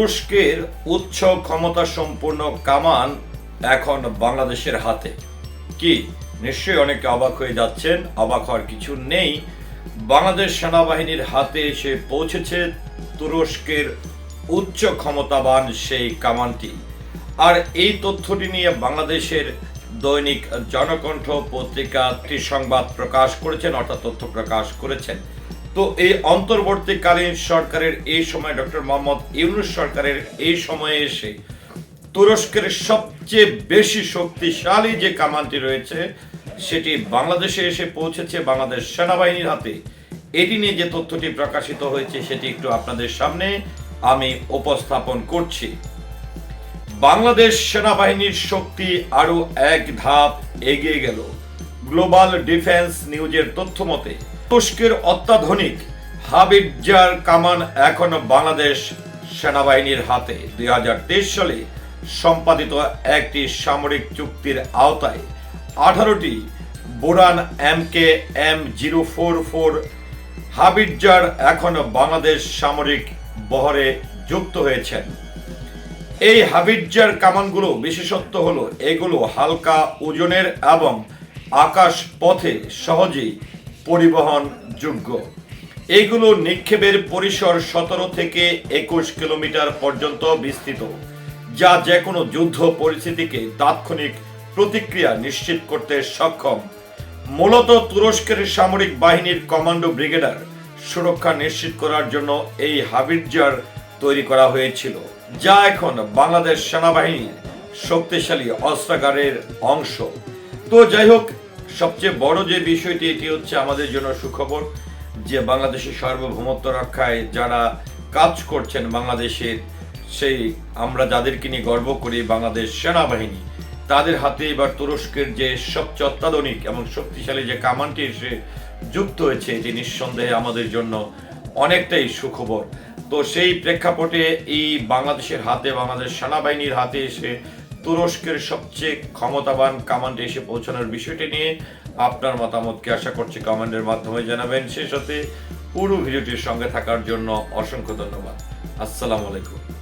তুরস্কের উচ্চ ক্ষমতা সম্পূর্ণ কামান এখন বাংলাদেশের হাতে। কি? নিশ্চয়ই অনেকে অবাক হয়ে যাচ্ছেন, অবাক হওয়ার কিছু নেই। বাংলাদেশ সেনাবাহিনীর হাতে এসে পৌঁছেছে তুরস্কের উচ্চ ক্ষমতাবান সেই কামানটি। আর এই তথ্যটি নিয়ে বাংলাদেশের দৈনিক জনকণ্ঠ পত্রিকা একটি সংবাদ প্রকাশ করেছেন, অর্থাৎ তথ্য প্রকাশ করেছেন। তো এই অন্তর্বর্তীকালীন সরকারের এই সময় ডক্টর মোহাম্মদ ইউনুস সরকারের এই সময়ে এসে তুরস্কের সবচেয়ে বেশি শক্তিশালী যে কামানটি রয়েছে, সেটি বাংলাদেশে এসে পৌঁছেছে বাংলাদেশ সেনাবাহিনীর হাতে। এটি নিয়ে যে তথ্যটি প্রকাশিত হয়েছে, সেটি একটু আপনাদের সামনে আমি উপস্থাপন করছি। বাংলাদেশ সেনাবাহিনীর শক্তি আরও এক ধাপ এগিয়ে গেল। গ্লোবাল ডিফেন্স নিউজের তথ্য মতে তুরস্কের অত্যাধুনিক হাবিবজার কামান এখনও বাংলাদেশ সেনাবাহিনীর হাতে। দুই সালে সম্পাদিত একটি সামরিক চুক্তির আওতায় আঠারোটি বোরান M K M zero four four হাবিবজার এখনও বাংলাদেশ সামরিক বহরে যুক্ত হয়েছেন। এই হাবিজার কামানগুলো বিশেষত্ব হলো এগুলো হালকা ওজনের এবং আকাশ পথে সহজেই পরিবহন যোগ্য। এগুলো নিক্ষেপের পরিসর সতেরো থেকে একুশ কিলোমিটার পর্যন্ত বিস্তৃত, যা যে কোনো যুদ্ধ পরিস্থিতিকে তাৎক্ষণিক প্রতিক্রিয়া নিশ্চিত করতে সক্ষম। মূলত তুরস্কের সামরিক বাহিনীর কমান্ডো ব্রিগেডার সুরক্ষা নিশ্চিত করার জন্য এই হাবিজার তৈরি করা হয়েছিল, যা এখন বাংলাদেশ সেনাবাহিনীর শক্তিশালী অস্ত্রাগারের অংশ। তো যাই হোক সবচেয়ে বড় যে বিষয়টি, এটি হচ্ছে আমাদের জন্য সুখবর যে বাংলাদেশের সার্বভৌমত্ব রক্ষায় যারা কাজ করছেন বাংলাদেশের, সেই আমরা যাদেরকে নিয়ে গর্ব করি, বাংলাদেশ সেনাবাহিনী, তাদের হাতে এবার তুরস্কের যে সবচেয়ে অত্যাধুনিক এবং শক্তিশালী যে কামানটি এসে যুক্ত হয়েছে, এটি নিঃসন্দেহে আমাদের জন্য অনেকটাই সুখবর। তো সেই প্রেক্ষাপটে এই বাংলাদেশের হাতে, বাংলাদেশ সেনাবাহিনীর হাতে এসে তুরস্কের সবচেয়ে ক্ষমতাবান কামান্ডে এসে পৌঁছানোর বিষয়টি নিয়ে আপনার মতামতকে আশা করছি কমেন্টের মাধ্যমে জানাবেন। সেই সাথে পুরো ভিডিওটির সঙ্গে থাকার জন্য অসংখ্য ধন্যবাদ। আসসালামু আলাইকুম।